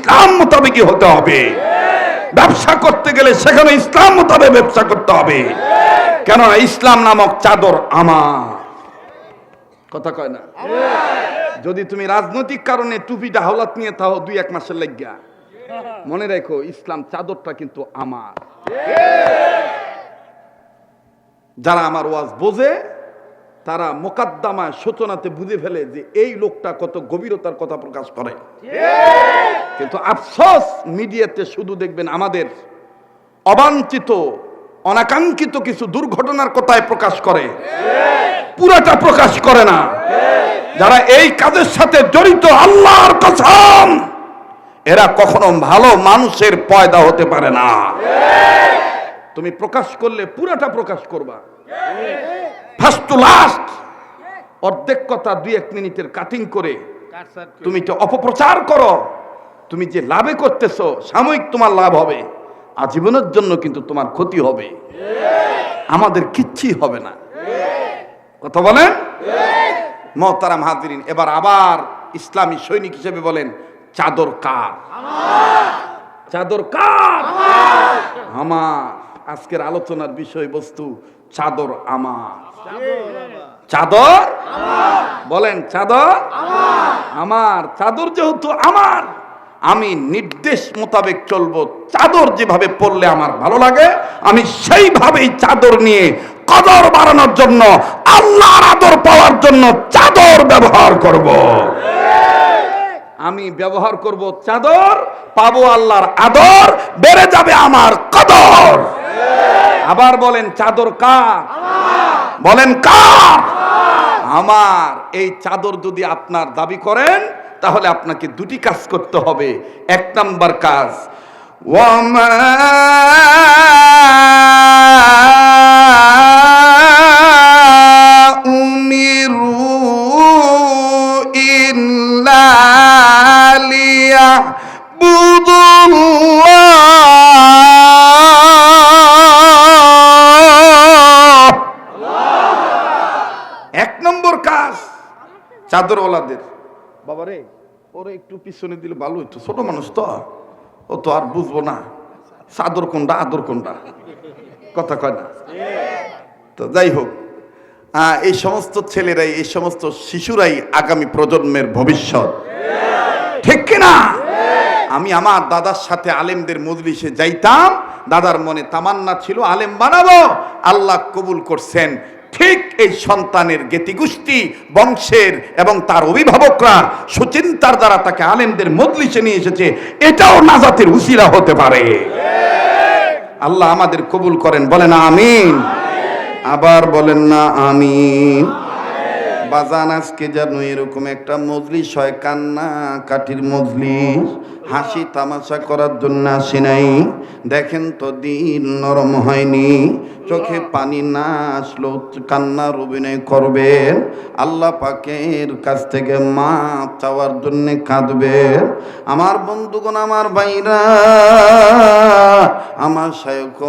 ইসলাম মোতাবেকই হতে হবে। ব্যবসা করতে গেলে সেখানে ইসলাম মোতাবেক ব্যবসা করতে হবে। কেননা ইসলাম নামক চাদর আমার। কথা কয় না? যদি তুমি রাজনৈতিক কারণে টুপিটা হাওলাত নিয়ে তাও দুই এক মাসের লাগিয়া। মনে রেখো, ইসলাম চাদরটা কিন্তু আমার। যারা আমার ওয়াজ বোঝে তারা মোকাদ্দামায় সূচনাতে বুঝে ফেলে যে এই লোকটা কত গভীরতার কথা প্রকাশ করে। কিন্তু আফসোস, মিডিয়াতে শুধু দেখবেন আমাদের অবাঞ্ছিত, অনাকাঙ্ক্ষিত কিছু দুর্ঘটনার কথায় প্রকাশ করে। পুরাটা প্রকাশ করে না। যারা এই কাজের সাথে জড়িত, আল্লাহর কসম, এরা কখনো ভালো মানুষের পয়দা হতে পারে না। তুমি প্রকাশ করলে পুরাটা প্রকাশ করবা। ফার্স্ট টু লাস্ট অর্ধেক কথা দুই এক মিনিটের কাটিং করে তুমি এটা অপপ্রচার করো তুমি যে লাভে করতেছো সাময়িক তোমার লাভ হবে আজীবনের জন্য কিন্তু তোমার ক্ষতি হবে আমাদের কিচ্ছুই হবে না কথা বলেন মহতারাম হাজরিন এবার আবার ইসলামী সৈনিক হিসেবে বলেন চাদর কার চাদর কার আমার আজকের আলোচনার বিষয়বস্তু চাদর আমার। চাদর? বলেন চাদর? আমার চাদর যেহেতু আমার আমি নির্দেশ মোতাবেক চলবো। চাদর যেভাবে পরলে আমার ভালো লাগে আমি সেইভাবেই চাদর নিয়ে কদর বাড়ানোর জন্য আল্লাহর আদর পাওয়ার জন্য চাদর ব্যবহার করব। আমি ব্যবহার করব চাদর পাবো আল্লাহর আদর বেড়ে যাবে আমার কদর। আবার বলেন, চাদর কার? বলেন, কার? আমার এই চাদর যদি আপনার দাবি করেন, তাহলে আপনাকে দুটি কাজ করতে হবে। এক নাম্বার কাজ, ওয়ামা উমিরু ইল্লা এক নম্বর কাজ চাদরওয়ালাদের। বাবা রে ওরে একটু পিছনে দিলে ভালো হইতো। ছোট মানুষ তো ও তো আর বুঝব না। চাদর কোনটা আদর কোনটা? কথা কয় না? তো যাই হোক এই সমস্ত ছেলেরাই এই সমস্ত শিশুরাই আগামী প্রজন্মের ভবিষ্যৎ। ঠিক কিনা? আমি আমার দাদার সাথে আলেমদের মজলিসে যাইতাম, দাদার মনে তামান্না ছিল, আলেম বানাবো, আল্লাহ কবুল করছেন। ঠিক এই সন্তানের গেতিগুষ্টি বংশের এবং তার অভিভাবকরা সুচিন্তার দ্বারা তাকে আলেমদের মজলিসে নিয়ে এসেছে। এটাও নাজাতের উসিলা হতে পারে। আল্লাহ আমাদের কবুল করেন, বলেন আমিন। আবার বলেন না আমিন। বাজান আজকে যেন এরকম একটা মজলিস হয় কান্না কাঠির মজলিস। হাসি তামাশা করার জন্য আসি নাই। দেখেন তো দিন নরম হয়নি। চোখে পানি না আসলো কান্নার অভিনয় করবেন। আল্লাহ পাকের কাছ থেকে মা চাওয়ার জন্য কাঁদবেন। আমার বন্ধুগণ, আমার ভাইরা, আমার শায়ক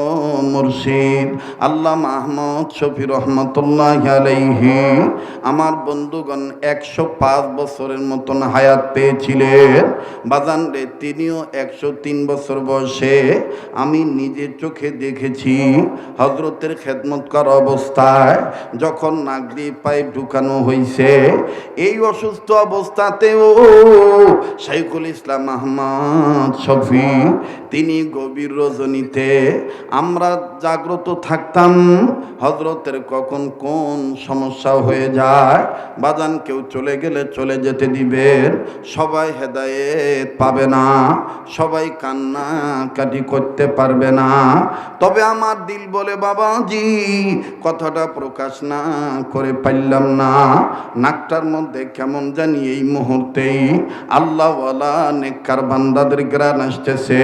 মুর্শিদ, আল্লাহ মাহমদ শফি রহমতুল্লাহ আলাইহি, আমার বন্ধুগণ একশো পাঁচ বছরের মতন হায়াত পেয়েছিলেন। বাজান রে তিনিও একশো তিন বছর বয়সে আমি নিজের চোখে দেখেছি হজরতের খেদমত করা অবস্থায় যখন নাগরি পাইপ ঢুকানো হয়েছে এই অসুস্থ অবস্থাতেও শাইখুল ইসলাম আহমদ শফি, তিনি গভীর রজনীতে, আমরা জাগ্রত থাকতাম হজরতের কখন কোন সমস্যা হয়ে যায়, বাজান কেউ চলে গেলে চলে যেতে দিবেন, সবাই হেদায়েত পাবে না, সবাই কান্না কাটি করতে পারবে না। তবে আমার দিল বলে, বাবাজি, কথাটা প্রকাশ না করে পারলাম না। নাকটার মধ্যে কেমন জানি এই মুহূর্তেই আল্লাহওয়ালা নেককার বান্দাদের গ্রান আসতেছে।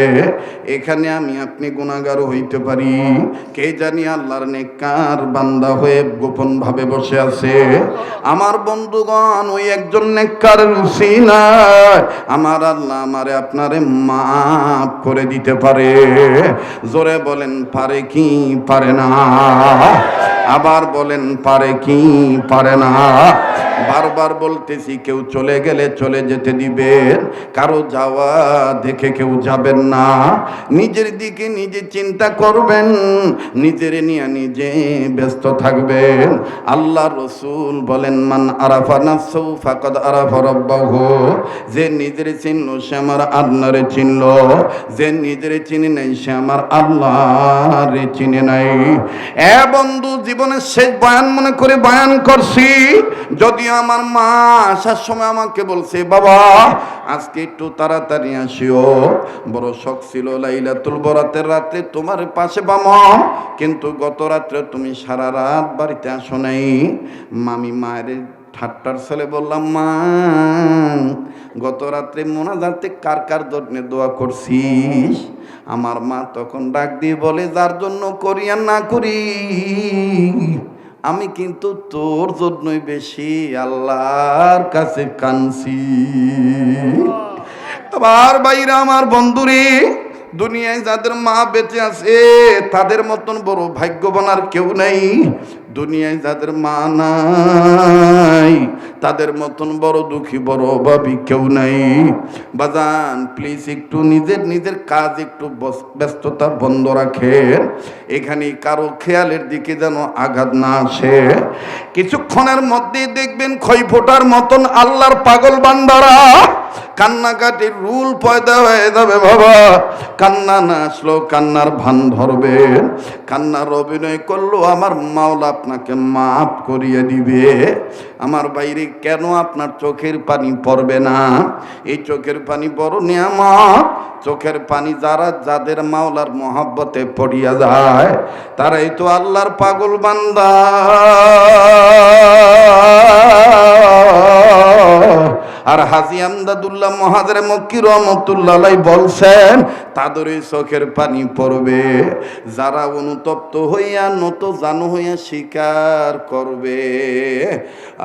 এখানে আমি আপনি গুণাগার হইতে পারি। কে জানি আল্লাহর নেককার বান্দা হয়ে গোপন ভাবে বসে আছে। আমার বন্ধুগণ, ওই একজন নেককার উসিলায় আমার আল্লাহ আমারে আপনারে মাফ করে দিতে পারে। জোরে বলেন পারে কি? পারে না। আবার বলেন, পারে কি? পারে না। বারবার বলতেছি, কেউ চলে গেলে চলে যেতে দিবেন। কারও যাওয়া দেখে কেউ যাবেন না। নিজের দিকে নিজে চিন্তা করবেন, নিজের নিয়ে নিজে ব্যস্ত থাকবেন। আল্লাহ রসুল বলেন, মান আরাফা নাফসু ফাকাদ আরাফা রাব্বাহু। যে নিজের চিনল সে আমার আল্লাহরে চিনল। যে নিজের চিনে নাই সে আমার আল্লাহরে চিনে নাই। এ বন্ধু জীবনের শেষ বয়ান মনে করে বয়ান করছি। যদি আমার মা আসার সময় আমাকে বলছে, বাবা, আজকে একটু তাড়াতাড়ি আসিও। বড় শখ ছিল লাইলাতুল বরাতের রাতে তোমার পাশে বাম। কিন্তু গত রাত্রে তুমি সারা রাত বাড়িতে আসো নাই। মামি মায়ের ঠাট্টার ছেলে বললাম মা গত রাত্রে মোনাজাতে কার কার জন্য দোয়া করছিস? আমার মা তখন ডাক দিয়ে বলে যার জন্য করি আর না করি আমি কিন্তু তোর জন্যই বেশি আল্লাহর কাছে কানছি আবার বাইরে আমার বন্ধুরে দুনিয়ায় যাদের মা বেঁচে আছে, তাদের মতন বড় ভাগ্যবান আর কেউ নেই। দুনিয়ায় যাদের মা নাই, তাদের মতন বড় দুঃখী, বড় অভাবী কেউ নাই। বাজান প্লিজ একটু নিজের নিজের কাজ একটু ব্যস্ততা বন্ধ রাখেন। এখানে কারও খেয়ালের দিকে যেন আঘাত না আসে। কিছুক্ষণের মধ্যেই দেখবেন ক্ষয় ফোটার মতন আল্লাহর পাগল বান্দারা কান্নাকাটির রুল পয়দা হয়ে যাবে বাবা। কান্না না আসলো, কান্নার ভান ধরবে। কান্নার অভিনয় করল, আমার মাওলা আপনাকে মাফ করিয়ে দিবে। আমার বাইরে কেন আপনার চোখের পানি পড়বে না? এই চোখের পানি বড় নিয়ামত। চোখের পানি যারা যাদের মাওলার মহাব্বতে পড়িয়া যায়, তারাই তো আল্লাহর পাগল বান্দা। আর হাজি আমদাদুল্লাহ মহাদের মক্কি রহমতুল্লাহ বলছেন, তাদের এই চোখের পানি পড়বে, যারা অনুতপ্ত হইয়া নত জানু হইয়া স্বীকার করবে।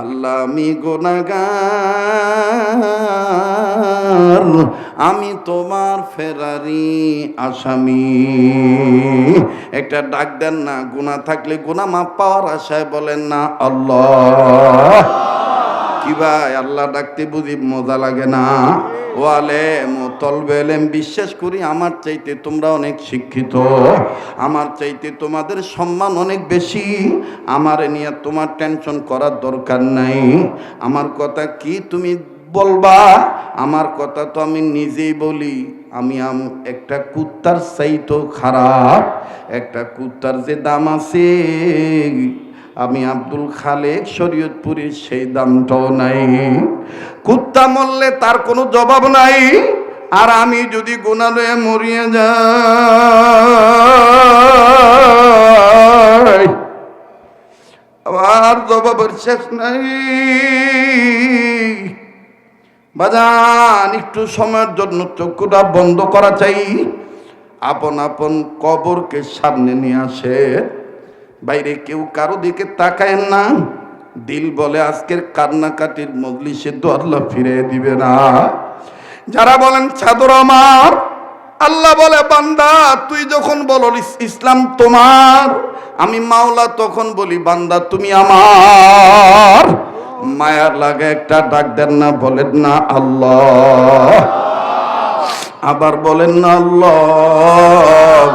আল্লাহ আমি গোনাগার আমি তোমার ফেরারি আসামি। একটা ডাক দেন না গুণা থাকলে গুণা মাপ পাওয়ার আশায় বলেন না, আল্লাহ। কি ভাই, আল্লাহ ডাকতে বুঝি মজা লাগে না? ও আলেম, ও তলবে এলেম বিশ্বাস করি আমার চাইতে তোমরা অনেক শিক্ষিত। আমার চাইতে তোমাদের সম্মান অনেক বেশি। আমার নিয়ে তোমার টেনশন করার দরকার নাই। আমার কথা কি তুমি বলবা, আমার কথা তো আমি নিজেই বলি, আমি আম- একটা কুত্তার চাইতো খারাপ, একটা কুত্তার যে দাম আছে, আমি আব্দুল খালেক শরীয়তপুরের সেই দামটাও নাই। কুত্তা মরলে তার কোনো জবাব নাই, আর আমি যদি গুণালয়ে মরিয়ে যাই আবার জবাবের শেষ নাই। বাজান, একটু সময়ের জন্য চক্ষুটা বন্ধ করা চাই। আপন আপন কবরকে সামনে নিয়ে আসে। বাইরে কেউ কারও দিকে তাকায় না। দিল বলে, আজকের কান্নাকাটির মজলিসে তো আল্লাহ ফিরে দিবে না। যারা বলেন চাদর আমার? আল্লাহ বলে, বান্দা, তুই যখন বলো ইসলাম তোমার। আমি মাওলা তখন বলি, বান্দা, তুমি আমার। মায়ার লাগে একটা ডাক দেন না, বলেন না আল্লাহ। আবার বলেন না আল্লাহ।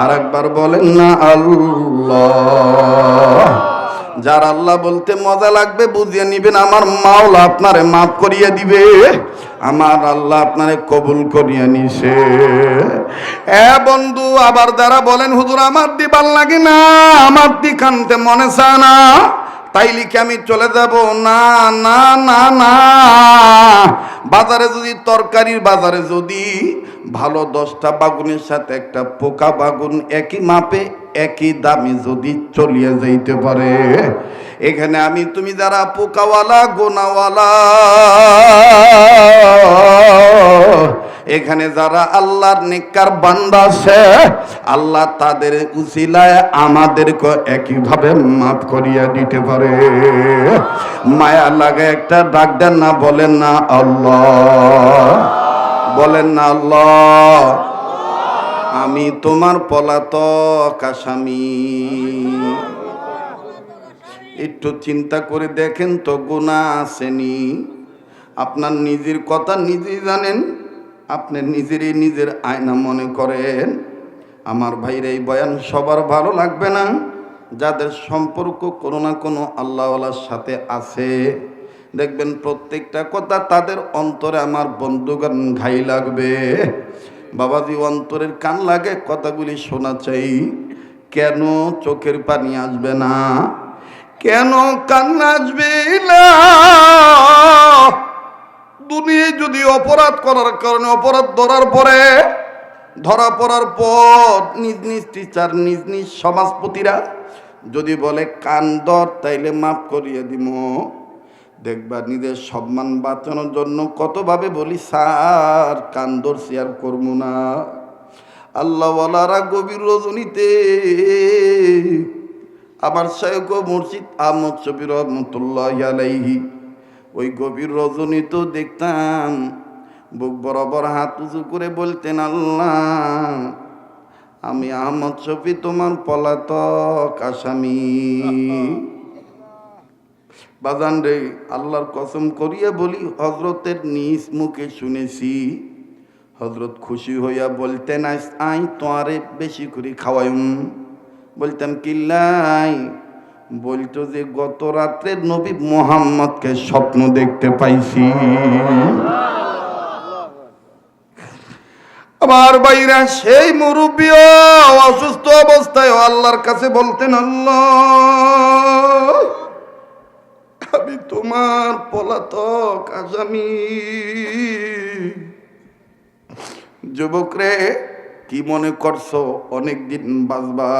আর একবার বলেন না আল্লাহ। যার আল্লাহ বলতে মজা লাগবে, বুঝিয়ে নিবেন, আমার মাওলা আপনারে মাফ করিয়ে দিবে। আমার আল্লাহ আপনারে কবুল করিয়ে নিছে। এ বন্ধু, আবার যারা বলেন, হুজুর, আমার দি ভালো লাগে না, আমার দি কানতে মনে চায় না। তাইলে কি আমি চলে যাব। না না না না। বাজারে যদি তরকারির বাজারে যদি ভালো দশটা বাগুনের সাথে একটা পোকা বাগুন একই মাপে, একই দামে যদি চলিয়ে যাইতে পারে। এখানে আমি, তুমি যারা পোকাওয়ালা, গোনাওয়ালা এখানে যারা আল্লাহর নেককার বান্দা আছে, আল্লাহ তাদের উসিলায় আমাদেরকে একইভাবে মাফ করিয়া দিতে পারে। মায়া লাগে একটা ডাক দেন না, বলেন না আল্লাহ। বলেন না আল্লাহ। আমি তোমার পলাতক আসামি। একটু চিন্তা করে দেখেন তো গুণা আসেনি আপনার নিজের কথা নিজেই জানেন। আপনি নিজেরই নিজের আয়না মনে করেন। আমার ভাইয়ের এই বয়ান সবার ভালো লাগবে না। যাদের সম্পর্ক কোনো না কোনো আল্লাহওয়ালার সাথে আছে, দেখবেন প্রত্যেকটা কথা তাদের অন্তরে আমার বন্ধুগান ঘাই লাগবে। বাবাজি অন্তরের কান লাগে কথাগুলি শোনা চাই। কেন চোখের পানি আসবে না? কেন কান্না আসবে না? দুনিয়ায় যদি অপরাধ করার কারণে অপরাধ ধরার পরে, ধরা পড়ার পর নিজ নিজ টিচার নিজ নিজ সমাজপতিরা যদি বলে, কান দর তাইলে মাফ করিয়ে দিব দেখবা নিজের সম্মান বাঁচানোর জন্য কতভাবে বলি, স্যার, কান দর শেয়ার করব না। আল্লাহওয়ালারা গভীর রজনীতে আমার শায়ক মসজিদ আহমদ শবির রহমতুল্লাহ আলাইহি ওই গভীর রজনী তো দেখতাম। বুক বরাবর হাত উঁচু করে বলতেন, আল্লাহ, আমি আহমদ শফি, তোমার পলাতক আসামি। বাজান রে, আল্লাহর কসম করিয়া বলি হজরতের নিজ মুখে শুনেছি। হজরত খুশি হইয়া বলতেন আই তোয়ারে বেশি করে খাওয়াইম বলতাম কিল্লাই বলতো যে, গত রাত্রে নবী মোহাম্মদকে স্বপ্ন দেখতে পাইছি। আমার বাইরা সেই মুরব্বীও অসুস্থ অবস্থায় আল্লাহর কাছে বলতেন, আল্লাহ, আমি তোমার পলাতক আসামি। যুবকরে, কি মনে করছ? অনেক দিন বাঁচবা।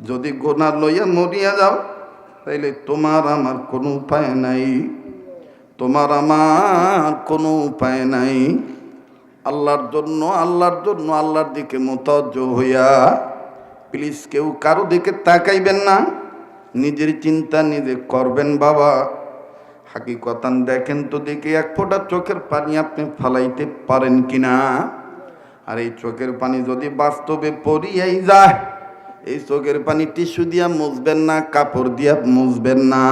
যদি গোনা লইয়া মরিয়া যাও, তাইলে তোমার আমার কোনো উপায় নাই। তোমার আমার কোনো উপায় নাই। আল্লাহর জন্য আল্লাহর জন্য আল্লাহর দিকে মোতজ হইয়া প্লিজ কেউ কারও দিকে তাকাইবেন না। নিজের চিন্তা নিজে করবেন বাবা। হাকিকতান দেখেন তো দেখি এক ফোঁটা চোখের পানি আপনি ফালাইতে পারেন কিনা। আর এই চোখের পানি যদি বাস্তবে পরিয়াই যায় এই চোখের পানি টিস্যু দিয়া মুছবেন না, কাপড় দিয়া মুছবেন না।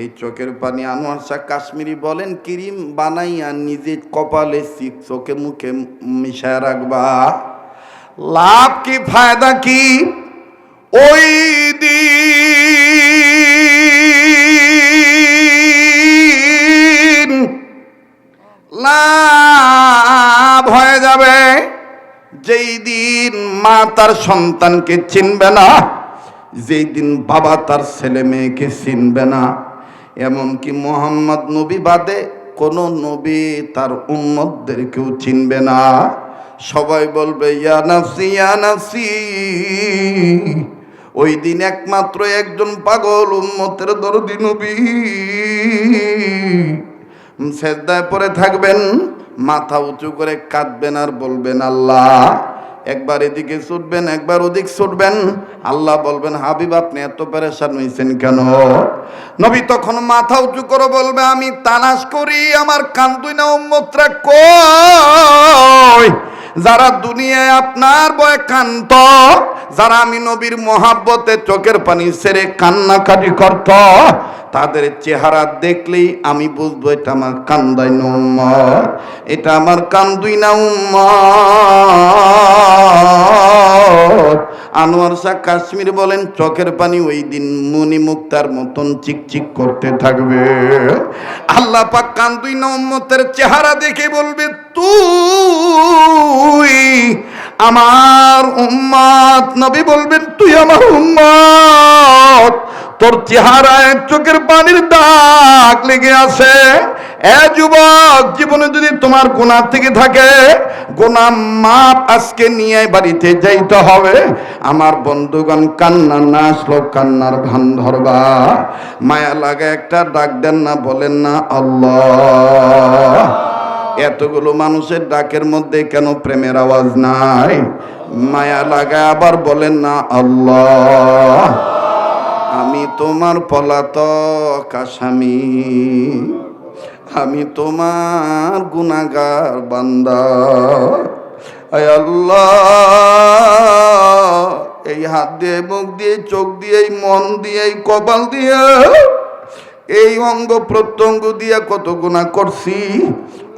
এই চোখের পানি আনোয়ার শাহ কাশ্মীরি বলেন, ক্রিম বানাইয়া নিজে কপালে চোখে মুখে মিশায় রাখবা। লাভ কি, ফায়দা কি? ওই দিন লাভ হয়ে যাবে। যেই দিন মা তার সন্তানকে চিনবে না, যেই দিন বাবা তার ছেলে মেয়েকে চিনবে না, এমনকি মোহাম্মদ নবী বাদে কোনো নবী তার উম্মতদেরকেও চিনবে না। সবাই বলবে, ইয়া নাফসি ইয়া নাফসি। ওই দিন একমাত্র একজন পাগল উম্মতের দরদি নবী। সেজদায় পরে থাকবেন মাথা উঁচু করে কাঁদবেন আর বলবেন, আল্লাহ, একবার এদিকে ছুটবেন, একবার ওদিক ছুটবেন। আল্লাহ বলবেন, হাবিব, আপনি এত পেরেশান হয়েছেন কেন? নবী তখন মাথা উঁচু করে বলবে, আমি তালাশ করি, আমার কান্দুই না উম্মতরা কই? যারা দুনিয়ায় আপনার বয় কান্ত যারা আমি নবীর মহাব্বতে চোখের পানি সেরে কান্নাকাটি করত, তাদের চেহারা দেখলেই আমি বুঝব এটা আমার কান্দাই না এটা আমার কান্দুই না উম্মত। আনোয়ার শাহ কাশ্মীর বলেন, চোখের পানি ওই দিন মনি মুক্তার মতন চিকচিক করতে থাকবে। আল্লাহ পাক কান্দুই না উম্মতের চেহারা দেখে বলবে, তুই আমার উম্মাত। নবী বলবেন, তুই আমার উম্মাত। তোর চেহারায় চোখের পানির দাগ লেগে আছে। এ যুবক, জীবনে যদি তোমার গোনা থেকে থাকে গোনা মাপ আজকে নিয়ে বাড়িতে যাইতে হবে। আমার বন্ধুগণ কান্না না আসলো, কান্নার ভান ধরবা। মায়া লাগে একটা ডাক দেন না, বলেন না, আল্লাহ। এতগুলো মানুষের ডাকের মধ্যে কেন প্রেমের আওয়াজ নাই? মায়া লাগা আবার বলেন না, আল্লাহ। আমি তোমার পলাতক আসামি। আমি তোমার গুনাগার বান্দা। আল্লাহ, এই হাত দিয়ে, মুখ দিয়ে, চোখ দিয়ে এই মন দিয়ে এই কপাল দিয়ে এই অঙ্গ প্রত্যঙ্গ দিয়ে কত গুণা করছি।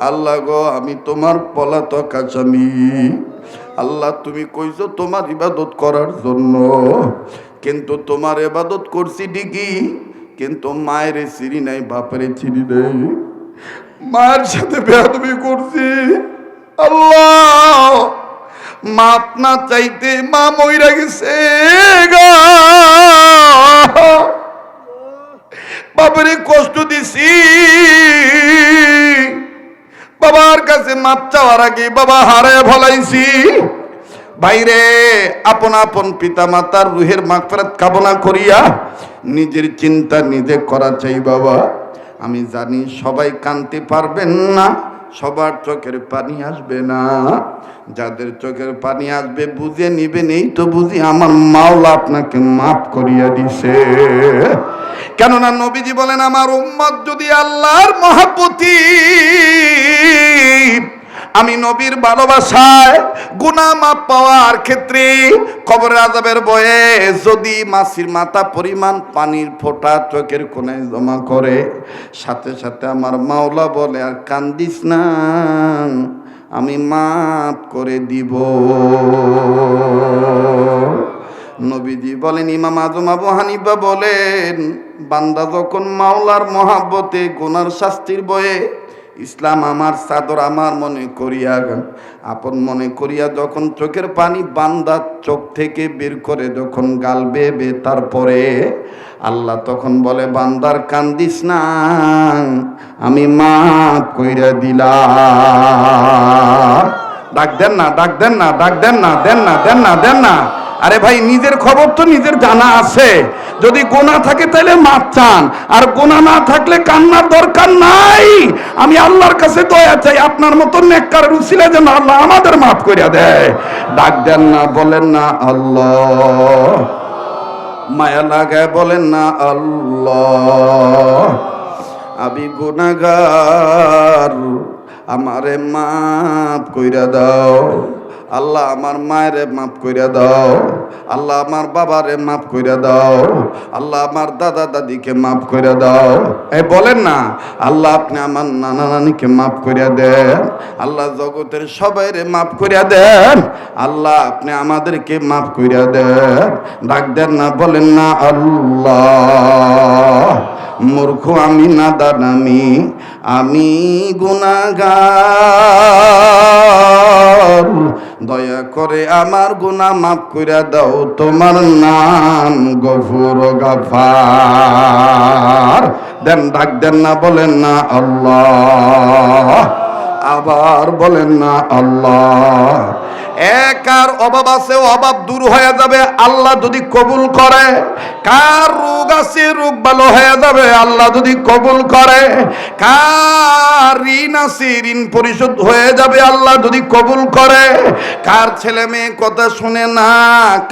আল্লাহ গো, আমি তোমার পলাতক আসামি। আল্লাহ, তুমি কইছো তোমার ইবাদত করার জন্য। কিন্তু তোমার ইবাদত করছি ঠিকই, কিন্তু মায়ের চিনি নাই, বাপের চিনি নাই। মায়ের সাথে বেয়াদবি করছি। আল্লাহ, মাপ না চাইতে মা মইরা গেছে বাবারে কষ্ট দিছি। বাবার কাছে মাপ চাওয়ার আগে বাবা হারে ভলাইছি বাইরে আপন আপন পিতা মাতার রুহের মাগফিরাত কামনা করিয়া নিজের চিন্তা নিজে করা চাই বাবা। আমি জানি সবাই কানতে পারবেন না, সবার চোখের পানি আসবে না। যাদের চোখের পানি আসবে, বুঝে নিবেন, এই তো বুঝি আমার মাওলা আপনাকে মাফ করিয়া দিছে। কেননা নবীজি বলেন, আমার উম্মত যদি আল্লাহর মহাপতি আমি নবীর ভালোবাসায় গুনা মাপ পাওয়ার ক্ষেত্রে কবর আজাবের বয়ে যদি মাসির মাথা পরিমাণ পানির ফোঁটা চোখের কোনায় জমা করে, সাথে সাথে আমার মাওলা বলে, আর কান্দিস না, আমি মাপ করে দিব। নবীজি বলেন, ইমাম আজম আবু হানিফা বলেন, বান্দা যখন মাওলার মহাব্বতে গুনার শাস্তির বয়ে ইসলাম আমার চাদর আমার মনে করিয়া আপন মনে করিয়া যখন চোখের পানি বান্দা চোখ থেকে বের করে যখন গাল বেবে তারপরে আল্লাহ তখন বলে, বান্দার কান্দিস না, আমি মাফ কইরা দিলাম। ডাক দেন না, ডাক দেন না, ডাক দেন না দেন না দেন না দেন না। আরে ভাই, নিজের খবর তো নিজের জানা আছে। যদি গোনা থাকে তাহলে মাপ চান। আর গোনা না থাকলে কান্নার দরকার নাই। আমি আল্লাহর কাছে দয়া চাই, আপনার মতো নেককার রুসিলে যেন আল্লাহ আমাদের মাফ করিয়া দেয়। ডাক দেন না, বলেন না আল্লাহ। মায়া লাগায় বলেন না আল্লাহ। আমি গুনাগার আমারে মাফ কইরা দাও। আল্লাহ আমার মায়েরে মাফ কইরা দাও। আল্লাহ আমার বাবারে মাফ কইরা দাও। আল্লাহ আমার দাদা দাদিকে মাফ কইরা দাও। এই বলেন না, আল্লাহ আপনি আমার নানা নানিকে মাফ কইরা দেন। আল্লাহ জগতের সবাইরে মাফ কইরা দেন। আল্লাহ আপনি আমাদেরকে মাফ কইরা দেন। ডাক দেন না, বলেন না, আল্লাহ। মূর্খ আমি, নাদান আমি আমি গুনাগার। দয়া করে আমার গুণা মাফ করে দাও, তোমার নাম গফুর গাফার। দেন ডাক দেন না, বলেন না আল্লাহ। আবার বলেন না আল্লাহ। একার অভাব আছে, অভাব দূর হয়ে যাবে। আল্লাহ যদি কবুল করে, কার রোগ আছে, রোগ ভালো হয়ে যাবে। আল্লাহ যদি কবুল করে, কার ঋণ আছে, ঋণ পরিশোধ হয়ে যাবে। আল্লাহ যদি কবুল করে, কার ছেলে মেয়ে কথা শুনে না,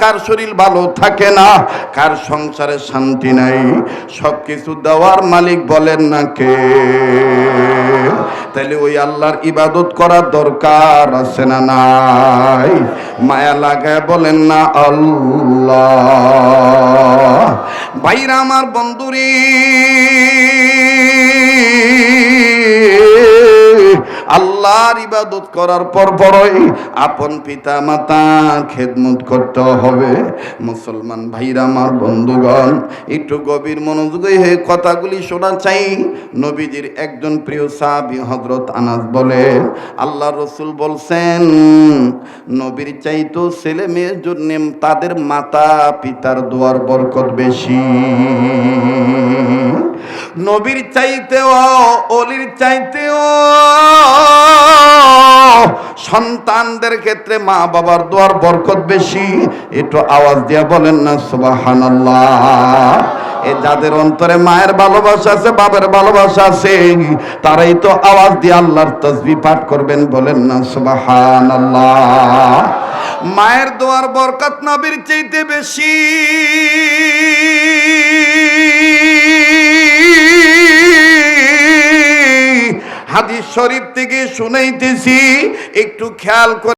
কার শরীর ভালো থাকে না, কার সংসারে শান্তি নাই সব কিছু দেওয়ার মালিক বলেন না কে? তাহলে ওই আল্লাহর ইবাদত করার দরকার আছে না নাই মায়া লাগায় বলেন না আল্লাহ। বাইরা আমার বন্ধুরি আল্লাহর ইবাদত করার পর পরই আপন পিতা মাতা খেদমত করতে হবে। মুসলমান ভাইরা, আমার বন্ধুগণ, একটু গভীর মনোযোগী হয়ে কথাগুলি শোনা চাই। নবীজির একজন প্রিয় সাহাবি হজরত আনাস বলে আল্লাহ রসুল বলছেন, নবীর চাইতো ছেলে মেয়ের জন্য তাদের মাতা পিতার দোয়ার বরকত বেশি। নবীর চাইতেও, অলির চাইতেও সন্তানদের ক্ষেত্রে মা বাবার দোয়ার বরকত বেশি। একটু আওয়াজ দিয়া বলেন না, সুবহানাল্লাহ। এ যাদের অন্তরে মায়ের ভালোবাসা আছে বাবার ভালোবাসা আছে, তারাই তো আওয়াজ দিয়ে আল্লাহর তসবি পাঠ করবেন বলেন না, সুবহানাল্লাহ। মায়ের দোয়ার বরকত নবীর চাইতে বেশি। হাদিস শরীফ থেকে শুনাইতেছি একটু খেয়াল করে